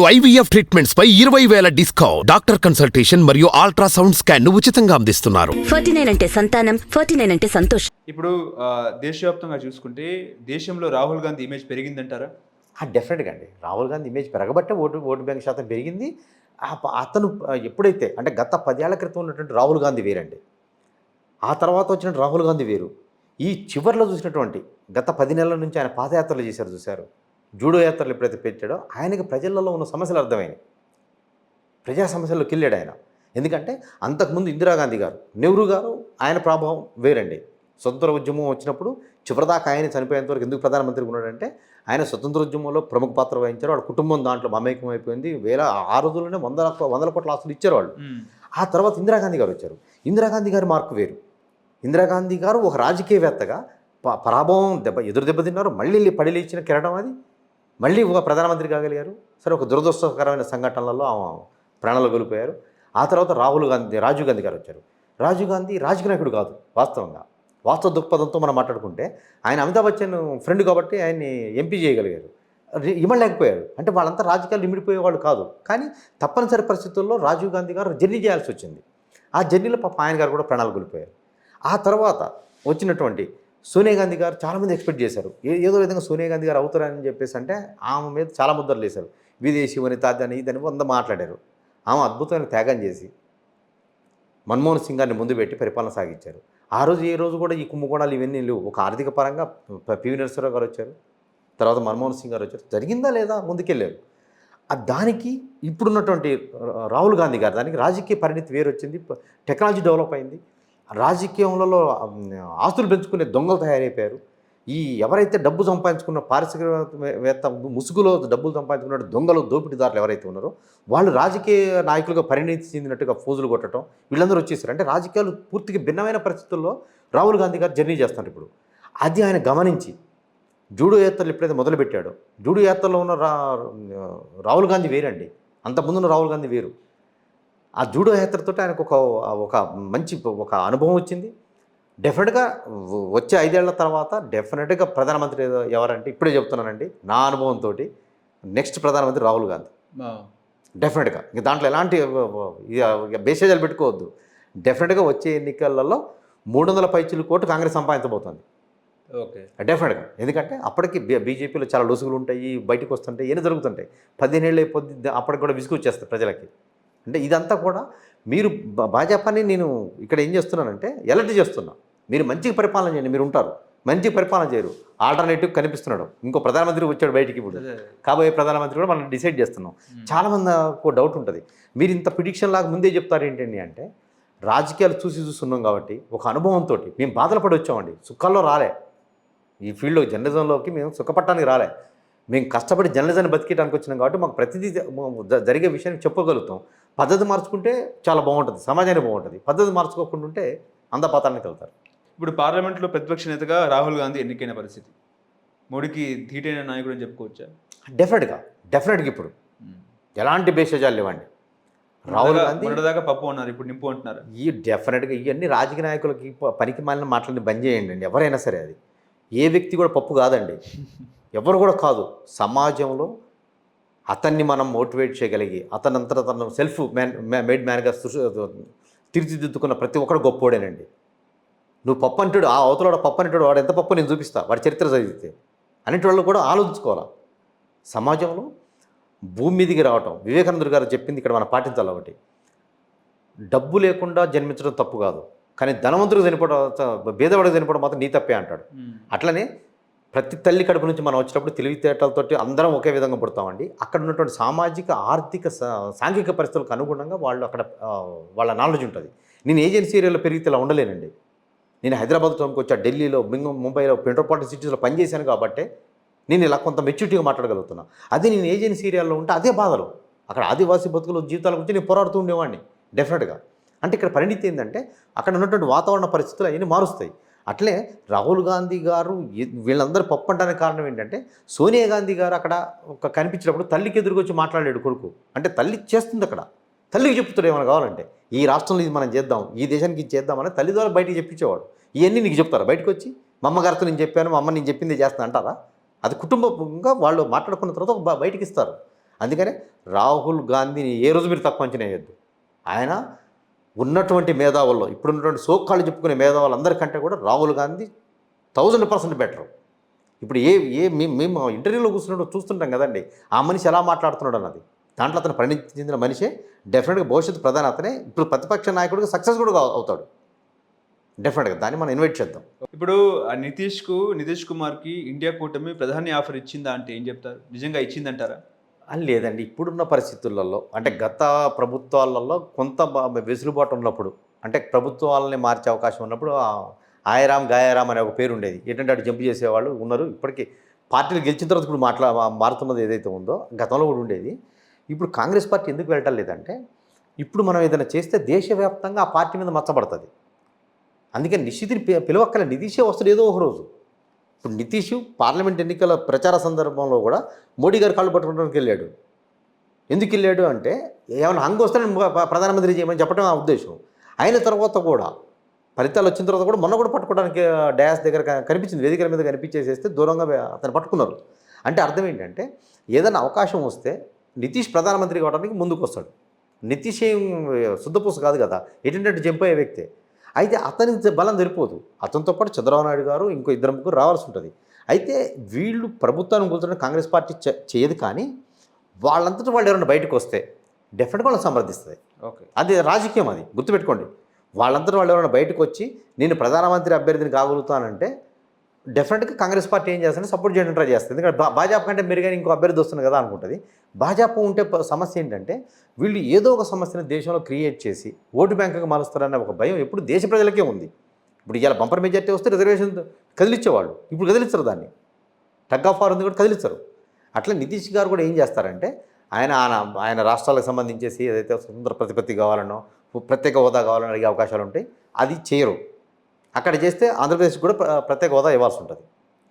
IVF treatments పై ఇరవై వేల డిస్కౌంట్. డాక్టర్ కన్సల్టేషన్ మరియు అల్ట్రాసౌండ్ స్కాన్ను ఉచితంగా అందిస్తున్నారు. ఫార్టీ నైన్ అంటే సంతానం ఫార్టీ నైన్ అంటే సంతోషం. ఇప్పుడు ఆ, దేశవ్యాప్తంగా చూసుకుంటే దేశంలో రాహుల్ గాంధీ ఇమేజ్ పెరిగిందంటారా? డెఫినెట్గా అండి రాహుల్ గాంధీ ఇమేజ్ పెరగబట్టే ఓటు ఓటు బ్యాంక్ శాతం పెరిగింది. ఆ ప- అతను ఆ, ఎప్పుడైతే అంటే గత పదేళ్ళ క్రితం ఉన్నటువంటి రాహుల్ గాంధీ వేరండి. ఆ తర్వాత వచ్చిన రాహుల్ గాంధీ వేరు. ఈ చివరిలో చూసినటువంటి గత పది నెలల నుంచి ఆయన పాదయాత్రలు చేశారు చూశారు. జూడో యాత్రలు ఎప్పుడైతే పెట్టాడో ఆయనకి ప్రజలలో ఉన్న సమస్యలు అర్థమైనాయి. ప్రజా సమస్యల్లోకి వెళ్ళాడు ఆయన. ఎందుకంటే అంతకుముందు ఇందిరాగాంధీ గారు నెహ్రూ గారు ఆయన ప్రభావం వేరండి. స్వతంత్ర ఉద్యమం వచ్చినప్పుడు చివరిదాకా ఆయన చనిపోయేంత వరకు ఎందుకు ప్రధానమంత్రి ఉన్నాడంటే ఆయన స్వతంత్ర ఉద్యమంలో ప్రముఖ పాత్ర వహించారు. వాళ్ళ కుటుంబం దాంట్లో మమేకం అయిపోయింది. వేల ఆ రోజుల్లోనే వందల వందల కోట్ల ఆస్తులు ఇచ్చారు వాళ్ళు. ఆ తర్వాత ఇందిరాగాంధీ గారు వచ్చారు. ఇందిరాగాంధీ గారి మార్కు వేరు. ఇందిరాగాంధీ గారు ఒక రాజకీయవేత్తగా ప- పరాభవం దెబ్బ ఎదురు దెబ్బతిన్నారు మళ్ళీ లే- పడి లేచిన కిరణం అది. మళ్ళీ ఒక ప్రధానమంత్రి కాగలిగారు. సరే ఒక దురదృష్టకరమైన సంఘటనలలో ఆమె ప్రాణాలు కోల్పోయారు. ఆ తర్వాత రాహుల్ గాంధీ రాజీవ్ గాంధీ గారు వచ్చారు. రాజీవ్ గాంధీ రాజకీయ నాయకుడు కాదు వాస్తవంగా. వాస్తవ దృక్పథంతో మనం మాట్లాడుకుంటే ఆయన అమితాబ్ బచ్చన్ ఫ్రెండ్ కాబట్టి ఆయన్ని ఎంపీ చేయగలిగారు. ఇవ్వలేకపోయారు. అంటే వాళ్ళంతా రాజకీయాలు ఇమిడిపోయే వాళ్ళు కాదు. కానీ తప్పనిసరి పరిస్థితుల్లో రాజీవ్ గాంధీ గారు జర్నీ చేయాల్సి వచ్చింది. ఆ జర్నీలో పాప ఆయన గారు కూడా ప్రాణాలు కోల్పోయారు. ఆ తర్వాత వచ్చినటువంటి సోనియా గాంధీ గారు చాలామంది ఎక్స్పెక్ట్ చేశారు. ఏదో విధంగా సోనియా గాంధీ గారు అవుతారని చెప్పేసి అంటే ఆమె మీద చాలా ముద్దలు వేశారు. విదేశీ వనిత అని ఇదని వంద మాట్లాడారు. ఆమె అద్భుతమైన త్యాగం చేసి మన్మోహన్ సింగ్ గారిని ముందు పెట్టి పరిపాలన సాగించారు. ఆ రోజు ఏ రోజు కూడా ఈ కుంభకోణాలు ఇవన్నీ లేవు. ఒక ఆర్థిక పరంగా పివి నరసింహరావు గారు వచ్చారు. తర్వాత మన్మోహన్ సింగ్ గారు వచ్చారు. జరిగిందా లేదా ముందుకెళ్ళారు. దానికి ఇప్పుడున్నటువంటి రాహుల్ గాంధీ గారు దానికి రాజకీయ పరిణితి వేరు వచ్చింది టెక్నాలజీ డెవలప్ అయింది. రాజకీయంలో ఆస్తులు పెంచుకునే దొంగలు తయారైపోయారు. ఈ ఎవరైతే డబ్బు సంపాదించుకున్న పారిశ్రామికవేత్త ముసుగులో డబ్బులు సంపాదించుకున్న దొంగలు దోపిడీదారులు ఎవరైతే ఉన్నారో వాళ్ళు రాజకీయ నాయకులుగా పరిణితి చెందినట్టుగా ఫోజులు కొట్టడం వీళ్ళందరూ వచ్చేసారు. అంటే రాజకీయాలు పూర్తిగా భిన్నమైన పరిస్థితుల్లో రాహుల్ గాంధీ గారు జర్నీ చేస్తున్నారు ఇప్పుడు. అది ఆయన గమనించి జూడో యాత్రలు ఎప్పుడైతే మొదలుపెట్టాడో జూడో యాత్రలో ఉన్న రా రాహుల్ గాంధీ వేరండి. అంతకుముందున్న రాహుల్ గాంధీ వేరు. ఆ జూడో యాత్రతో ఆయనకు ఒక ఒక మంచి ఒక అనుభవం వచ్చింది. డెఫినెట్గా వచ్చే ఐదేళ్ళ తర్వాత డెఫినెట్గా ప్రధానమంత్రి ఎవరంటే ఇప్పుడే చెప్తున్నానండి నా అనుభవంతో నెక్స్ట్ ప్రధానమంత్రి రాహుల్ గాంధీ. డెఫినెట్గా. ఇంక దాంట్లో ఎలాంటి బేసేజాలు పెట్టుకోవద్దు. డెఫినెట్గా వచ్చే ఎన్నికలలో మూడు వందల పైచులు కోట్లు కాంగ్రెస్ సంపాదించబోతుంది. ఓకే. డెఫినెట్గా. ఎందుకంటే అప్పటికి బీజేపీలో చాలా లొసుగులు ఉంటాయి బయటకు వస్తుంటాయి ఏమి జరుగుతుంటాయి. పదిహేను ఏళ్ళు అయిపోద్ది అప్పటికి కూడా విసుగు వచ్చేస్తుంది ప్రజలకి. అంటే ఇదంతా కూడా మీరు భాజపాని నేను ఇక్కడ ఏం చేస్తున్నానంటే ఎలర్ట్ చేస్తున్నా. మీరు మంచిగా పరిపాలన చేయండి మీరు ఉంటారు. మంచి పరిపాలన చేయరు. ఆల్టర్నేటివ్ కనిపిస్తున్నాడు. ఇంకో ప్రధానమంత్రి వచ్చాడు బయటికి ఇప్పుడు. కాబోయే ప్రధానమంత్రి కూడా మనం డిసైడ్ చేస్తున్నాం. చాలామంది ఒక డౌట్ ఉంటుంది. మీరు ఇంత ప్రిడిక్షన్ లాగా ముందే చెప్తారు ఏంటండి అంటే రాజకీయాలు చూసి చూస్తున్నాం కాబట్టి ఒక అనుభవంతో మేము బాధలు పడి వచ్చామండి. సుఖాల్లో రాలే. ఈ ఫీల్డ్లో జర్నలిజంలోకి మేము సుఖపట్టానికి రాలే. మేము కష్టపడి జర్నలిజాన్ని బతికేయడానికి వచ్చినాం కాబట్టి మాకు ప్రతిదీ జరిగే విషయాన్ని చెప్పగలుగుతాం. పద్ధతి మార్చుకుంటే చాలా బాగుంటుంది. సమాజానికి బాగుంటుంది. పద్ధతి మార్చుకోకుండా ఉంటే అందపాతానికి వెళ్తారు. ఇప్పుడు పార్లమెంట్లో ప్రతిపక్ష నేతగా రాహుల్ గాంధీ ఎన్నికైన పరిస్థితి. మోడీకి ధీటైన నాయకుడు అని చెప్పుకోవచ్చా? డెఫినెట్గా. డెఫినెట్గా ఇప్పుడు. ఎలాంటి బేషజాలు లేవండి. రాహుల్ గాంధీ మొన్నటిదాకా పప్పు అన్నారు ఇప్పుడు నింపు అంటున్నారు. ఈ డెఫినెట్గా ఇవన్నీ రాజకీయ నాయకులకి పనికి మాలిన మాటలని బంద్ చేయండి అండి. ఎవరైనా సరే అది. ఏ వ్యక్తి కూడా పప్పు కాదండి. ఎవరు కూడా కాదు. సమాజంలో అతన్ని మనం మోటివేట్ చేయగలిగి అతనంతట తను సెల్ఫ్ మ్యాన్ మేడ్ మ్యాన్గా తీర్చిదిద్దుకున్న ప్రతి ఒక్కడు గొప్పోడేనండి. నువ్వు పప్పు అంటాడు ఆ అవతల పప్పు అంటాడు వాడు ఎంత పప్పు నేను చూపిస్తా వాడి చరిత్ర చదివితే. అనేటి వాళ్ళు కూడా ఆలోచించుకోవాలా? సమాజంలో భూమి మీదికి రావటం వివేకానందుడు గారు చెప్పింది ఇక్కడ మనం పాటించాలి ఒకటి డబ్బు లేకుండా జన్మించడం తప్పు కాదు. కానీ ధనవంతుడికి చనిపోవడం బీదవాడికి చనిపోవడం మాత్రం నీ తప్పే అంటాడు. అట్లనే ప్రతి తల్లి కడుపు నుంచి మనం వచ్చినప్పుడు తెలివితేటలతోటి అందరం ఒకే విధంగా పుడతామండి. అక్కడ ఉన్నటువంటి సామాజిక ఆర్థిక సా- సాంఘిక పరిస్థితులకు అనుగుణంగా వాళ్ళు అక్కడ వాళ్ళ నాలెడ్జ్ ఉంటుంది. నేను ఏజెన్సీ ఏరియాలో పెరిగితే ఇలా ఉండలేనండి. నేను హైదరాబాద్ టౌన్కి వచ్చా ఢిల్లీలో మింగ ముంబైలో మెట్రోపాలిటన్ సిటీస్లో పనిచేశాను కాబట్టి నేను ఇలా కొంత మెచ్యూరిటీగా మాట్లాడగలుగుతున్నా. అదే నేను ఏజెన్సీ ఏరియాలో ఉంటే అదే బాధలు. అక్కడ ఆదివాసీ బతుకులు జీవితాల గురించి నేను పోరాడుతూ ఉండేవాడిని డెఫినెట్గా అంటే ఇక్కడ పరిణితి ఏంటంటే అక్కడ ఉన్నటువంటి వాతావరణ పరిస్థితులు అవన్నీ మారుస్తాయి. అట్లే రాహుల్ గాంధీ గారు వీళ్ళందరూ పప్పు అంటానికి కారణం ఏంటంటే సోనియా గాంధీ గారు అక్కడ ఒక కనిపించినప్పుడు తల్లికి ఎదురుకొచ్చి వచ్చి మాట్లాడాడు కొడుకు. అంటే తల్లి చేస్తుంది అక్కడ. తల్లికి చెప్తాడు ఏమైనా కావాలంటే ఈ రాష్ట్రంలో ఇది మనం చేద్దాం ఈ దేశానికి ఇది చేద్దామని తల్లి ద్వారా బయటికి చెప్పించేవాడు. ఇవన్నీ నీకు చెప్తారా? బయటకు వచ్చి మా అమ్మగారితో నేను చెప్పాను మా అమ్మ నేను చెప్పింది చేస్తాను అంటారా? అది కుటుంబంగా వాళ్ళు మాట్లాడుకున్న తర్వాత బయటికి ఇస్తారు. అందుకనే రాహుల్ గాంధీని ఏ రోజు మీరు తక్కువ అంచనా వేయద్దు. ఆయన ఉన్నటువంటి మేధావుల్లో ఇప్పుడున్నటువంటి సోకాళ్ళు చెప్పుకునే మేధావులందరికంటే కూడా Rahul Gandhi thousand percent better ఇప్పుడు ఏ ఏ మేము మేము ఇంటర్వ్యూలో కూర్చున్నప్పుడు చూస్తుంటాం కదండి ఆ మనిషి ఎలా మాట్లాడుతున్నాడు అన్నది. దాంట్లో అతను పరిణితి చెందిన మనిషే డెఫినెట్గా భవిష్యత్తు ప్రధాని అతనే ఇప్పుడు ప్రతిపక్ష నాయకుడికి సక్సెస్ కూడా అవుతాడు. డెఫినెట్గా దాన్ని మనం ఇన్వైట్ చేద్దాం. ఇప్పుడు నితీష్కు నితీష్ కుమార్కి ఇండియా కూటమి ప్రధాని ఆఫర్ ఇచ్చిందా అంటే ఏం చెప్తారు? నిజంగా ఇచ్చిందంటారా? లేదండి. ఇప్పుడున్న పరిస్థితులలో అంటే గత ప్రభుత్వాలలో కొంత వెసులుబాటు ఉన్నప్పుడు అంటే ప్రభుత్వాలని మార్చే అవకాశం ఉన్నప్పుడు ఆయరామ్ గాయారామ్ అనే ఒక పేరు ఉండేది. ఏంటంటే అటు జంప్ చేసేవాళ్ళు ఉన్నారు. ఇప్పటికీ పార్టీలు గెలిచిన తర్వాత ఇప్పుడు మాట్లా మారుతున్నది ఏదైతే ఉందో గతంలో కూడా ఉండేది. ఇప్పుడు కాంగ్రెస్ పార్టీ ఎందుకు వెళ్ళటం లేదంటే ఇప్పుడు మనం ఏదైనా చేస్తే దేశవ్యాప్తంగా ఆ పార్టీ మీద మచ్చబడుతుంది అందుకని నిశ్చితిని పిలవక్కల నితీషే వస్తాడు ఏదో ఒక రోజు. ఇప్పుడు నితీష్ పార్లమెంట్ ఎన్నికల ప్రచార సందర్భంలో కూడా మోడీ గారు కాళ్ళు పట్టుకోవడానికి వెళ్ళాడు. ఎందుకు వెళ్ళాడు అంటే ఏమైనా హంగు వస్తే ప్రధానమంత్రి చేయమని చెప్పడం ఆ ఉద్దేశం. అయిన తర్వాత కూడా ఫలితాలు వచ్చిన తర్వాత కూడా మొన్న కూడా పట్టుకోవడానికి డయాస్ దగ్గర కనిపించింది వేదికల మీద కనిపించేసేస్తే దూరంగా అతను పట్టుకున్నారు. అంటే అర్థం ఏంటంటే ఏదైనా అవకాశం వస్తే నితీష్ ప్రధానమంత్రి కావడానికి ముందుకు వస్తాడు నితీష్ ఏం శుద్ధపూస కాదు కదా. ఎటువంటి జంప్ అయ్యే వ్యక్తే. అయితే అతనికి బలం సరిపోదు. అతనితో పాటు చంద్రబాబు నాయుడు గారు ఇంకో ఇద్దరు ముగ్గురు రావాల్సి ఉంటుంది. అయితే వీళ్ళు ప్రభుత్వాన్ని కూర్చొని కాంగ్రెస్ పార్టీ చే- చేయదు కానీ వాళ్ళంతటా వాళ్ళు ఎవరైనా బయటకు వస్తే డెఫినెట్గా వాళ్ళని సమర్థిస్తుంది ఓకే. అది రాజకీయం అది. గుర్తుపెట్టుకోండి. వాళ్ళంతటా వాళ్ళు ఎవరైనా బయటకు వచ్చి నేను ప్రధానమంత్రి అభ్యర్థిని కాగలుగుతానంటే డెఫినెట్గా కాంగ్రెస్ పార్టీ ఏం చేస్తుంది సపోర్ట్ చేయడం ట్రై చేస్తుంది. ఎందుకంటే భాజపా కంటే మెరుగైన ఇంకో అభ్యర్థి వస్తుంది కదా అనుకుంటుంది. భాజపా ఉంటే సమస్య ఏంటంటే వీళ్ళు ఏదో ఒక సమస్యను దేశంలో క్రియేట్ చేసి ఓటు బ్యాంకుగా మారుస్తారన్న ఒక భయం ఎప్పుడు దేశ ప్రజలకే ఉంది. ఇప్పుడు ఇలా బంపర్ మెజార్టీ వస్తే రిజర్వేషన్ కదిలిచ్చేవాళ్ళు. ఇప్పుడు కదిలించరు దాన్ని. టగ్ ఆఫ్ ఆర్ ఉంది కూడా కదిలించరు అట్లా నితీష్ గారు కూడా ఏం చేస్తారంటే ఆయన ఆయన ఆయన రాష్ట్రాలకు సంబంధించేసి ఏదైతే స్వతంత్ర ప్రతిపత్తి కావాలనో ప్రత్యేక హోదా కావాలని అడిగే అవకాశాలు ఉంటాయి అది చేయరు. అక్కడ చేస్తే ఆంధ్రప్రదేశ్ కూడా ప్ర- ప్రత్యేక హోదా ఇవ్వాల్సి ఉంటుంది.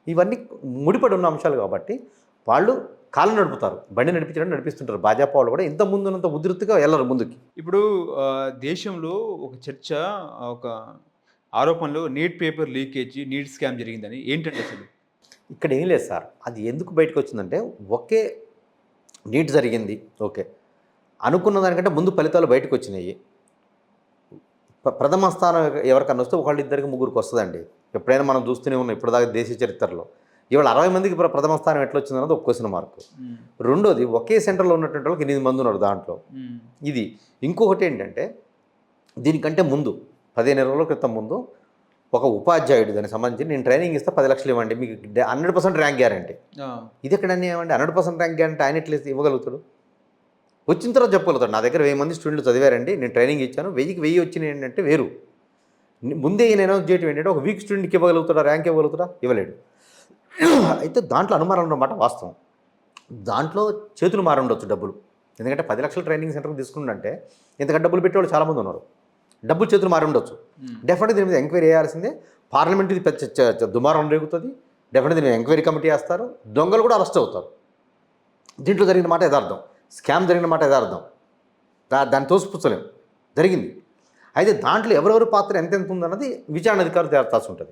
ఇవన్నీ ముడిపడి ఉన్న అంశాలు కాబట్టి వాళ్ళు కాళ్ళు నడుపుతారు. బండి నడిపించడం నడిపిస్తుంటారు. భాజపా వాళ్ళు కూడా ఇంత ముందున్నంత ఉధృతిగా వెళ్ళరు ముందుకి. ఇప్పుడు దేశంలో ఒక చర్చ ఒక ఆరోపణలు NEET paper leakage NEET scam జరిగిందని ఏంటంటే అసలు? ఇక్కడ ఏం లేదు సార్. అది ఎందుకు బయటకు వచ్చిందంటే ఒకే నీట్ జరిగింది. ఓకే. అనుకున్న దానికంటే ముందు ఫలితాలు బయటకు వచ్చినాయి. ప్రథమ స్థానం ఎవరికన్నా వస్తే ఒకళ్ళు ఇద్దరికి ముగ్గురికి వస్తుందండి. ఎప్పుడైనా మనం చూస్తూనే ఉన్నాం ఇప్పటిదాకా దేశ చరిత్రలో. ఇవాళ అరవై మందికి ప్ర- ప్రథమ స్థానం ఎట్లా వచ్చిందన్నది ఒక క్వశ్చన్ మార్క్. రెండోది ఒకే సెంటర్లో ఉన్నటువంటి వాళ్ళకి ఎనిమిది మంది ఉన్నారు దాంట్లో. ఇది ఇంకొకటి ఏంటంటే దీనికంటే ముందు పదిహేను రోజుల క్రితం ముందు ఒక ఉపాధ్యాయుడు దానికి సంబంధించి నేను ట్రైనింగ్ ఇస్తే పది లక్షలు ఇవ్వండి మీకు హండ్రెడ్ పర్సెంట్ ర్యాంక్ గ్యారంటీ. ఇది ఎక్కడ ఏమంటే హండ్రెడ్ పర్సెంట్ ర్యాంక్ గ్యారంటీ ఆయన ఎట్లా ఇవ్వగలుగుతాడు? వచ్చిన తర్వాత చెప్పగలుగుతాడు నా దగ్గర వెయ్యి మంది స్టూడెంట్లు చదివారండి నేను ట్రైనింగ్ ఇచ్చాను. వెయ్యికి వెయ్యి వచ్చినాయి ఏంటంటే వేరు. ముందే ఈయన అనౌన్స్ చేయటం ఏంటంటే ఒక వీక్ స్టూడెంట్కి ఇవ్వగలుగుతాడా ర్యాంక్ ఇవ్వగలుగుతాడా? ఇవ్వలేడు. అయితే దాంట్లో అనుమానం ఉన్నమాట వాస్తవం. దాంట్లో చేతులు మారి ఉండొచ్చు డబ్బులు. ఎందుకంటే పది లక్షల ట్రైనింగ్ సెంటర్కి తీసుకుంటే ఇంతకంటే డబ్బులు పెట్టేవాళ్ళు చాలామంది ఉన్నారు. డబ్బులు చేతులు మారి ఉండొచ్చు. డెఫినెట్గా దీని మీద ఎంక్వైరీ చేయాల్సిందే. పార్లమెంట్ ఇది దుమారం రేగుతుంది. డెఫినెట్గా దీని ఎంక్వైరీ కమిటీ వేస్తారు. దొంగలు కూడా అరెస్ట్ అవుతారు. దీంట్లో జరిగిన మాట యథార్థం. స్కామ్ జరిగిన మాట యదార్థం దా దాన్ని తోసిపుచ్చలేం. జరిగింది. అయితే దాంట్లో ఎవరెవరి పాత్ర ఎంతెంత ఉందన్నది విచారణ అధికారులు తేల్చాల్సి ఉంటుంది.